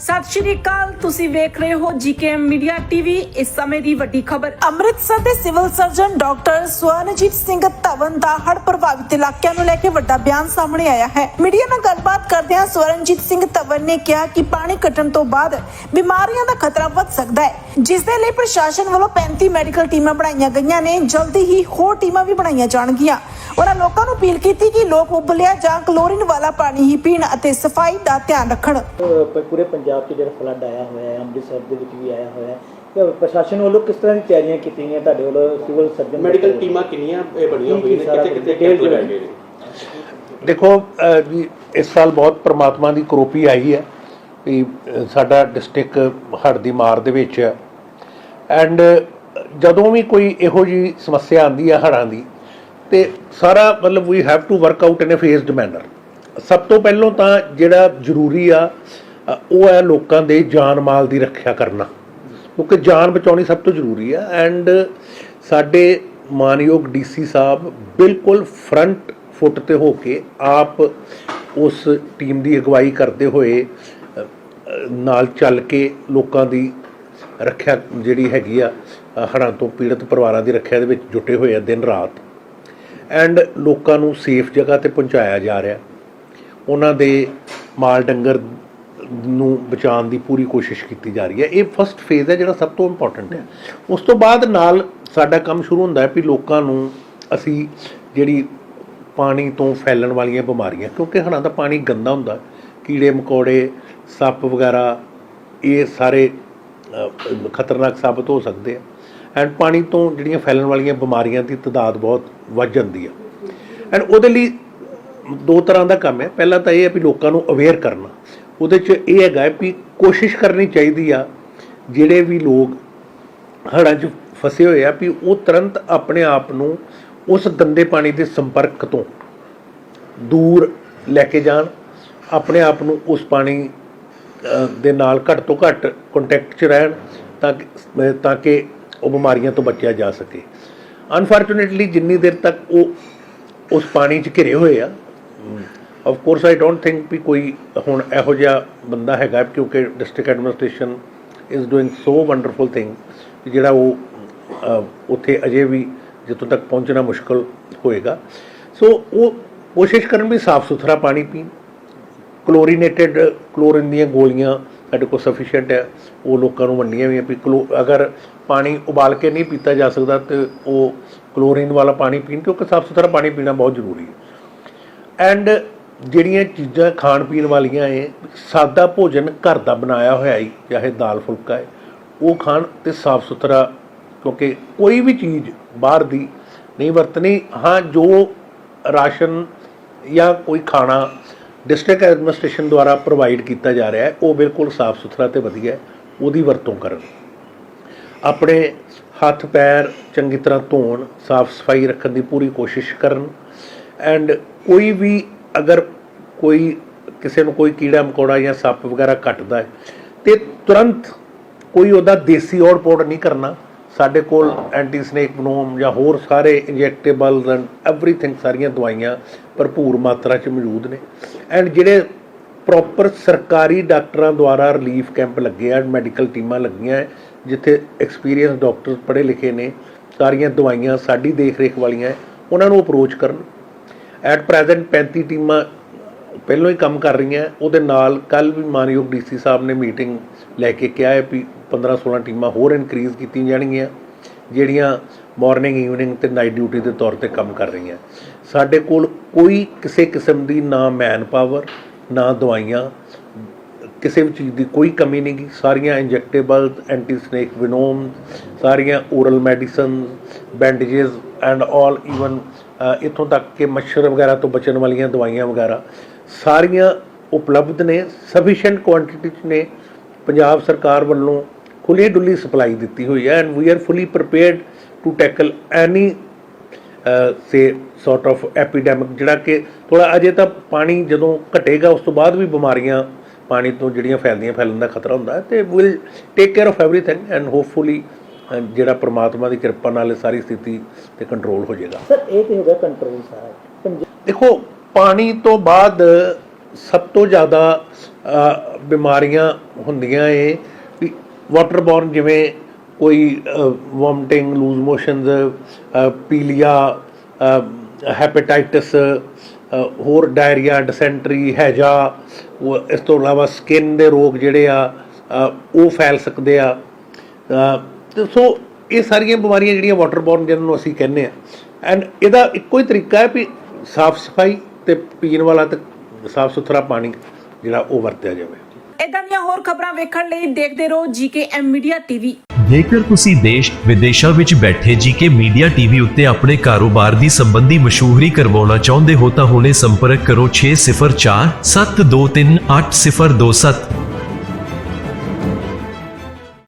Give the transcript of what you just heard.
ਸਤਿ ਸ਼੍ਰੀ ਅਕਾਲ, ਤੁਸੀਂ ਵੇਖ ਰਹੇ ਹੋ ਜੀਕੇਐਮ ਮੀਡੀਆ ਟੀਵੀ। ਇਸ ਸਮੇਂ ਦੀ ਵੱਡੀ ਖਬਰ, ਅੰਮ੍ਰਿਤਸਰ ਦੇ civil surgeon doctor Swaranjit Singh Dhawan ਦਾ ਹੜ੍ਹ ਪ੍ਰਭਾਵਿਤ ਇਲਾਕਿਆਂ ਨੂੰ ਲੈ ਕੇ ਵੱਡਾ ਬਿਆਨ ਸਾਹਮਣੇ ਆਇਆ ਹੈ। ਮੀਡੀਆ ਨਾਲ ਗੱਲਬਾਤ ਕਰਦਿਆਂ ਸਵਰਨਜੀਤ ਸਿੰਘ ਧਵਨ ਨੇ ਕਿਹਾ ਕਿ ਪਾਣੀ ਘਟਣ ਤੋਂ ਬਾਅਦ ਬਿਮਾਰੀਆਂ ਦਾ ਖਤਰਾ ਵੱਧ ਸਕਦਾ ਹੈ, ਜਿਸ ਦੇ ਲਈ ਪ੍ਰਸ਼ਾਸਨ ਵੱਲੋਂ 35 ਮੈਡੀਕਲ ਟੀਮਾਂ ਬਣਾਈਆਂ ਗਈਆਂ ਨੇ। ਜਲਦੀ ਹੀ ਹੋਰ ਟੀਮਾਂ ਵੀ ਬਣਾਈਆਂ ਜਾਣਗੀਆਂ। ਉਹਨਾਂ ਲੋਕਾਂ ਨੂੰ ਅਪੀਲ ਕੀਤੀ ਕਿ ਲੋਕ ਉਬਲਿਆ ਜਾਂ ਕਲੋਰੀਨ ਵਾਲਾ ਪਾਣੀ ਹੀ ਪੀਣ ਅਤੇ ਸਫ਼ਾਈ ਦਾ ਧਿਆਨ ਰੱਖਣ। ਅਹ ਪੂਰੇ ਪੰਜਾਬ 'ਚ ਜਿਹੜਾ ਫਲੱਡ ਆਇਆ ਹੋਇਆ ਹੈ ਅੰਮ੍ਰਿਤਸਰ ਦੇ ਵਿੱਚ ਵੀ ਆਇਆ ਹੋਇਆ ਹੈ। ਤੇ ਪ੍ਰਸ਼ਾਸਨ ਵੱਲੋਂ ਕਿਸ ਤਰ੍ਹਾਂ ਦੀ ਤਿਆਰੀਆਂ ਕੀਤੀਆਂ ਗਈਆਂ ਤੁਹਾਡੇ ਵੱਲੋਂ ਸਿਵਲ ਸਰਜਨ ਮੈਡੀਕਲ ਟੀਮਾਂ ਕਿੰਨੀਆਂ ਇਹ ਬਣੀਆਂ ਹੋਈਆਂ ਨੇ? ਕਿੱਥੇ ਕਿੱਥੇ ਕੈਂਪ ਲਗਾਏ ਗਏ ਨੇ? ਦੇਖੋ ਅਹ ਜੀ ਇਸ ਸਾਲ ਬਹੁਤ ਪ੍ਰਮਾਤਮਾ ਦੀ ਕਰੋਪੀ ਆਈ ਹੈ ਵੀ ਅਹ ਸਾਡਾ ਡਿਸਟ੍ਰਿਕਟ ਹੜ੍ਹ ਦੀ ਮਾਰ ਦੇ ਵਿੱਚ ਹੈ। ਐਂਡ ਜਦੋਂ ਵੀ ਕੋਈ ਇਹੋ ਜੀ ਸਮੱਸਿਆ ਆਂਦੀ ਹੈ ਹੜ੍ਹਾਂ ਦੀ ਤੇ ਸਾਰਾ ਮਤਲਬ we have to work out in a phased manner ਸਭ ਤੋਂ ਪਹਿਲਾਂ ਤਾਂ ਜਿਹੜਾ ਜ਼ਰੂਰੀ ਆ ਉਹ ਹੈ ਲੋਕਾਂ ਦੇ ਜਾਨ ਮਾਲ ਦੀ ਰੱਖਿਆ ਕਰਨਾ। ਕਿਉਂਕਿ ਜਾਨ ਬਚਾਉਣੀ ਸਭ ਤੋਂ ਜ਼ਰੂਰੀ ਆ। ਐਂਡ ਸਾਡੇ ਮਾਨਯੋਗ ਡੀਸੀ ਸਾਹਿਬ ਬਿਲਕੁਲ ਫਰੰਟ ਫੁੱਟ ਤੇ ਹੋ ਕੇ ਆਪ ਉਸ ਟੀਮ ਦੀ ਅਗਵਾਈ ਕਰਦੇ ਹੋਏ ਨਾਲ ਚੱਲ ਕੇ ਲੋਕਾਂ ਦੀ ਰੱਖਿਆ ਜਿਹੜੀ ਹੈਗੀ ਆ ਹੜ੍ਹਾਂ ਤੋਂ ਪੀੜਤ ਪਰਿਵਾਰਾਂ ਦੀ ਰੱਖਿਆ ਦੇ ਵਿੱਚ ਜੁਟੇ ਹੋਏ ਆ ਦਿਨ ਰਾਤ। ਐਂਡ ਲੋਕਾਂ ਨੂੰ ਸੇਫ ਜਗ੍ਹਾ ਤੇ ਪਹੁੰਚਾਇਆ ਜਾ ਰਿਹਾ ਉਹਨਾਂ ਦੇ ਮਾਲ ਡੰਗਰ ਨੂੰ ਬਚਾਉਣ ਦੀ ਪੂਰੀ ਕੋਸ਼ਿਸ਼ ਕੀਤੀ ਜਾ ਰਹੀ ਹੈ। ਇਹ ਫਸਟ ਫੇਜ਼ ਹੈ, ਜਿਹੜਾ ਸਭ ਤੋਂ ਇੰਪੋਰਟੈਂਟ ਹੈ। ਉਸ ਤੋਂ ਬਾਅਦ ਨਾਲ ਸਾਡਾ ਕੰਮ ਸ਼ੁਰੂ ਹੁੰਦਾ ਹੈ ਵੀ ਲੋਕਾਂ ਨੂੰ ਅਸੀਂ ਜਿਹੜੀ ਪਾਣੀ ਤੋਂ ਫੈਲਣ ਵਾਲੀਆਂ ਬਿਮਾਰੀਆਂ, ਕਿਉਂਕਿ ਹਣਾ ਦਾ ਪਾਣੀ ਗੰਦਾ ਹੁੰਦਾ, ਕੀੜੇ ਮਕੌੜੇ, ਸੱਪ ਵਗੈਰਾ, ਇਹ ਸਾਰੇ ਖਤਰਨਾਕ ਸਾਬਤ ਹੋ ਸਕਦੇ ਆ। ਐਂਡ ਪਾਣੀ ਤੋਂ ਜਿਹੜੀਆਂ ਫੈਲਣ ਵਾਲੀਆਂ ਬਿਮਾਰੀਆਂ ਦੀ ਤਦਾਦ ਬਹੁਤ ਵੱਧ ਜਾਂਦੀ ਆ। ਐਂਡ ਉਹਦੇ ਲਈ ਦੋ ਤਰ੍ਹਾਂ ਦਾ ਕੰਮ ਹੈ। ਪਹਿਲਾ ਤਾਂ ਇਹ ਹੈ ਵੀ ਲੋਕਾਂ ਨੂੰ ਅਵੇਅਰ ਕਰਨਾ। ਉਹਦੇ 'ਚ ਇਹ ਹੈਗਾ ਵੀ ਕੋਸ਼ਿਸ਼ ਕਰਨੀ ਚਾਹੀਦੀ ਆ, ਜਿਹੜੇ ਵੀ ਲੋਕ ਹੜ੍ਹਾਂ 'ਚ ਫਸੇ ਹੋਏ ਆ ਵੀ ਉਹ ਤੁਰੰਤ ਆਪਣੇ ਆਪ ਨੂੰ ਉਸ ਗੰਦੇ ਪਾਣੀ ਦੇ ਸੰਪਰਕ ਤੋਂ ਦੂਰ ਲੈ ਕੇ ਜਾਣ। ਆਪਣੇ ਆਪ ਨੂੰ ਉਸ ਪਾਣੀ ਦੇ ਨਾਲ ਘੱਟ ਤੋਂ ਘੱਟ ਕੰਟੈਕਟ 'ਚ ਰਹਿਣ ਤਾਂ ਕਿ ਤਾਂ ਕਿ ਉਹ ਬਿਮਾਰੀਆਂ ਤੋਂ ਬਚਿਆ ਜਾ ਸਕੇ। ਅਨਫੋਰਚੂਨੇਟਲੀ ਜਿੰਨੀ ਦੇਰ ਤੱਕ ਉਹ ਉਸ ਪਾਣੀ 'ਚ ਘਿਰੇ ਹੋਏ ਆ of course I don't think ਵੀ ਕੋਈ ਹੁਣ ਇਹੋ ਜਿਹਾ ਬੰਦਾ ਹੈਗਾ, ਕਿਉਂਕਿ district administration is doing so wonderful thing ਜਿਹੜਾ ਉਹ ਉੱਥੇ ਅਜੇ ਵੀ ਜਿੱਥੋਂ ਤੱਕ ਪਹੁੰਚਣਾ ਮੁਸ਼ਕਲ ਹੋਏਗਾ। ਸੋ ਉਹ ਕੋਸ਼ਿਸ਼ ਕਰਨ ਵੀ ਸਾਫ਼ ਸੁਥਰਾ ਪਾਣੀ ਪੀਣ ਕਲੋਰੀਨੇਟਡ ਕਲੋਰੀਨ ਦੀਆਂ ਗੋਲੀਆਂ ਸਾਡੇ ਕੋਲ ਸਫੀਸ਼ੀਐਂਟ ਹੈ। ਉਹ ਲੋਕਾਂ ਨੂੰ ਵੰਡੀਆਂ ਵੀ ਵੀ ਕਲੋ ਅਗਰ ਪਾਣੀ ਉਬਾਲ ਕੇ ਨਹੀਂ ਪੀਤਾ ਜਾ ਸਕਦਾ ਤੇ ਉਹ ਕਲੋਰੀਨ ਵਾਲਾ ਪਾਣੀ ਪੀਣ, ਕਿਉਂਕਿ ਸਾਫ਼ ਸੁਥਰਾ ਪਾਣੀ ਪੀਣਾ ਬਹੁਤ ਜ਼ਰੂਰੀ ਹੈ। ਐਂਡ ਜਿਹੜੀਆਂ ਚੀਜ਼ਾਂ ਖਾਣ ਪੀਣ ਵਾਲੀਆਂ ਏ ਸਾਦਾ ਭੋਜਨ ਘਰ ਦਾ ਬਣਾਇਆ ਹੋਇਆ ਹੀ, ਚਾਹੇ ਦਾਲ ਫੁਲਕਾ ਹੈ, ਉਹ ਖਾਣ ਤੇ ਸਾਫ਼ ਸੁਥਰਾ ਕਿਉਂਕਿ ਕੋਈ ਵੀ ਚੀਜ਼ ਬਾਹਰ ਦੀ ਨਹੀਂ ਵਰਤਣੀ। ਹਾਂ, ਜੋ ਰਾਸ਼ਨ ਜਾਂ ਕੋਈ ਖਾਣਾ ਡਿਸਟ੍ਰਿਕਟ ਐਡਮਿਨਿਸਟ੍ਰੇਸ਼ਨ ਦੁਆਰਾ ਪ੍ਰੋਵਾਈਡ ਕੀਤਾ ਜਾ ਰਿਹਾ ਹੈ, ਉਹ ਬਿਲਕੁਲ ਸਾਫ਼ ਸੁਥਰਾ ਤੇ ਵਧੀਆ ਹੈ, ਉਹਦੀ ਵਰਤੋਂ ਕਰਨ। ਆਪਣੇ ਹੱਥ ਪੈਰ ਚੰਗੀ ਤਰ੍ਹਾਂ ਧੋਣ, ਸਾਫ਼ ਸਫ਼ਾਈ ਰੱਖਣ ਦੀ ਪੂਰੀ ਕੋਸ਼ਿਸ਼ ਕਰਨ। ਐਂਡ ਕੋਈ ਵੀ ਅਗਰ ਕੋਈ ਕਿਸੇ ਨੂੰ ਕੋਈ ਕੀੜਾ ਮਕੌੜਾ ਜਾਂ ਸੱਪ ਵਗੈਰਾ ਕੱਟਦਾ ਹੈ, ਤੇ ਤੁਰੰਤ ਕੋਈ ਉਹਦਾ ਦੇਸੀ ਔੜ ਪੌੜ ਨਹੀਂ ਕਰਨਾ। ਸਾਡੇ ਕੋਲ ਐਂਟੀ ਸਨੇਕ ਵਨੋਮ ਜਾਂ ਹੋਰ ਸਾਰੇ ਇੰਜੈਕਟੇਬਲਸ ਐਂਡ ਐਵਰੀਥਿੰਗ ਸਾਰੀਆਂ ਦਵਾਈਆਂ ਭਰਪੂਰ ਮਾਤਰਾ 'ਚ ਮੌਜੂਦ ਨੇ। ਐਂਡ ਜਿਹੜੇ ਪ੍ਰੋਪਰ ਸਰਕਾਰੀ ਡਾਕਟਰਾਂ ਦੁਆਰਾ ਰਿਲੀਫ ਕੈਂਪ ਲੱਗੇ ਆ ਮੈਡੀਕਲ ਟੀਮਾਂ ਲੱਗੀਆਂ ਜਿੱਥੇ ਐਕਸਪੀਰੀਅੰਸ ਡਾਕਟਰ ਪੜ੍ਹੇ ਲਿਖੇ ਨੇ, ਸਾਰੀਆਂ ਦਵਾਈਆਂ ਸਾਡੀ ਦੇਖ ਰੇਖ ਵਾਲੀਆਂ ਉਹਨਾਂ ਨੂੰ ਅਪਰੋਚ ਕਰਨ। ਐਟ ਪ੍ਰੈਜ਼ੈਂਟ 35 ਟੀਮਾਂ ਪਹਿਲਾਂ ਹੀ ਕੰਮ ਕਰ ਰਹੀਆਂ, ਉਹਦੇ ਨਾਲ ਕੱਲ ਵੀ ਮਾਨਯੋਗ ਡੀਸੀ ਸਾਹਿਬ ਨੇ ਮੀਟਿੰਗ ਲੈ ਕੇ ਕਿਹਾ ਹੈ ਵੀ 15 16 ਟੀਮਾਂ ਹੋਰ ਇਨਕਰੀਜ਼ ਕੀਤੀਆਂ ਜਾਣਗੀਆਂ, ਜਿਹੜੀਆਂ ਮਾਰਨਿੰਗ ਈਵਨਿੰਗ ਤੇ ਨਾਈਟ ਡਿਊਟੀ ਦੇ ਤੌਰ ਤੇ ਕੰਮ ਕਰ ਰਹੀਆਂ। ਸਾਡੇ ਕੋਲ ਕੋਈ ਕਿਸੇ ਕਿਸਮ ਦੀ ਨਾ ਮੈਨ ਪਾਵਰ ਨਾ ਦਵਾਈਆਂ, ਕਿਸੇ ਵੀ ਚੀਜ਼ ਦੀ ਕੋਈ ਕਮੀ ਨਹੀਂ ਗੀ। ਸਾਰੀਆਂ ਇੰਜੈਕਟੇਬਲ ਐਂਟੀ ਸਨੇਕ ਵਿਨੋਮ ਸਾਰੀਆਂ oral medicine bandages and all even ਇਥੋਂ ਤੱਕ ਕਿ ਮੱਛਰ ਵਗੈਰਾ ਤੋਂ ਬਚਣ ਵਾਲੀਆਂ ਦਵਾਈਆਂ ਵਗੈਰਾ। ਸਾਰੀਆਂ ਉਪਲਬਧ ਨੇ ਸਫੀਸ਼ੀਐਂਟ ਕੁਆਂਟੀਟੀ ਚ ਨੇ। ਪੰਜਾਬ ਸਰਕਾਰ ਵੱਲੋਂ ਖੁੱਲੀ ਡੁੱਲੀ ਸਪਲਾਈ ਦਿੱਤੀ ਹੋਈ ਹੈ and we are fully prepared to tackle any say sort of epidemic ਜਿਹੜਾ ਕਿ ਥੋੜਾ ਅਜੇ ਤਾਂ ਪਾਣੀ ਜਦੋਂ ਘਟੇਗਾ ਉਸ ਤੋਂ ਬਾਅਦ ਵੀ ਬਿਮਾਰੀਆਂ ਪਾਣੀ ਤੋਂ ਜਿਹੜੀਆਂ ਫੈਲਦੀਆਂ ਫੈਲਣ ਦਾ ਖਤਰਾ ਹੁੰਦਾ ਹੈ ਤੇ will take care of everything and hopefully ਜਿਹੜਾ ਪ੍ਰਮਾਤਮਾ ਦੀ ਕਿਰਪਾ ਨਾਲ ਸਾਰੀ ਸਥਿਤੀ ਤੇ ਕੰਟਰੋਲ ਹੋ ਜਾਏਗਾ। ਸਰ ਇਹ ਤੇ ਹੋ ਗਿਆ ਕੰਟਰੋਲ ਸਾਰਾ। ਦੇਖੋ ਪਾਣੀ ਤੋਂ ਬਾਅਦ ਸਭ ਤੋਂ ਜ਼ਿਆਦਾ ਬਿਮਾਰੀਆਂ ਹੁੰਦੀਆਂ ਏ। ਵੀ ਵਾਟਰਬੋਰਨ ਜਿਵੇਂ ਕੋਈ ਵੋਮਟਿੰਗ ਲੂਜ਼ ਮੋਸ਼ਨਸ ਪੀਲੀਆ ਹੈਪੇਟਾਈਟਿਸ ਹੋਰ ਡਾਇਰੀਆ ਡਿਸੈਂਟਰੀ ਹੈਜਾ ਇਸ ਤੋਂ ਇਲਾਵਾ ਸਕਿਨ ਦੇ ਰੋਗ ਜਿਹੜੇ ਆ ਉਹ ਫੈਲ ਸਕਦੇ ਆ। ਸੋ ਇਹ ਸਾਰੀਆਂ ਬਿਮਾਰੀਆਂ ਜਿਹੜੀਆਂ ਵਾਟਰਬੋਰਨ ਜਿਹਨਾਂ ਨੂੰ ਅਸੀਂ ਕਹਿੰਦੇ ਆ। ਐਂਡ ਇਹਦਾ ਇੱਕੋ ਹੀ ਤਰੀਕਾ ਹੈ ਵੀ ਸਾਫ਼ ਸਫ਼ਾਈ ਤੇ ਪੀਣ ਵਾਲਾ ਤੇ ਸਾਫ਼ ਸੁਥਰਾ ਪਾਣੀ ਜਿਹੜਾ ਉਹ ਵਰਤਿਆ ਜਾਵੇ। ਇਦਾਂ ਦੀਆਂ ਹੋਰ ਖਬਰਾਂ ਵੇਖਣ ਲਈ ਦੇਖਦੇ ਰਹੋ ਜੀਕੇਐਮ ਮੀਡੀਆ ਟੀਵੀ। ਜੇਕਰ ਤੁਸੀਂ ਦੇਸ਼ ਵਿਦੇਸ਼ਾਂ ਵਿੱਚ ਬੈਠੇ ਜੀਕੇ ਮੀਡੀਆ ਟੀਵੀ ਉੱਤੇ ਆਪਣੇ ਕਾਰੋਬਾਰ ਦੀ ਸੰਬੰਧੀ ਮਸ਼ਹੂਰੀ ਕਰਵਾਉਣਾ ਚਾਹੁੰਦੇ ਹੋ ਤਾਂ ਹੁਣੇ ਸੰਪਰਕ ਕਰੋ 604 723 8027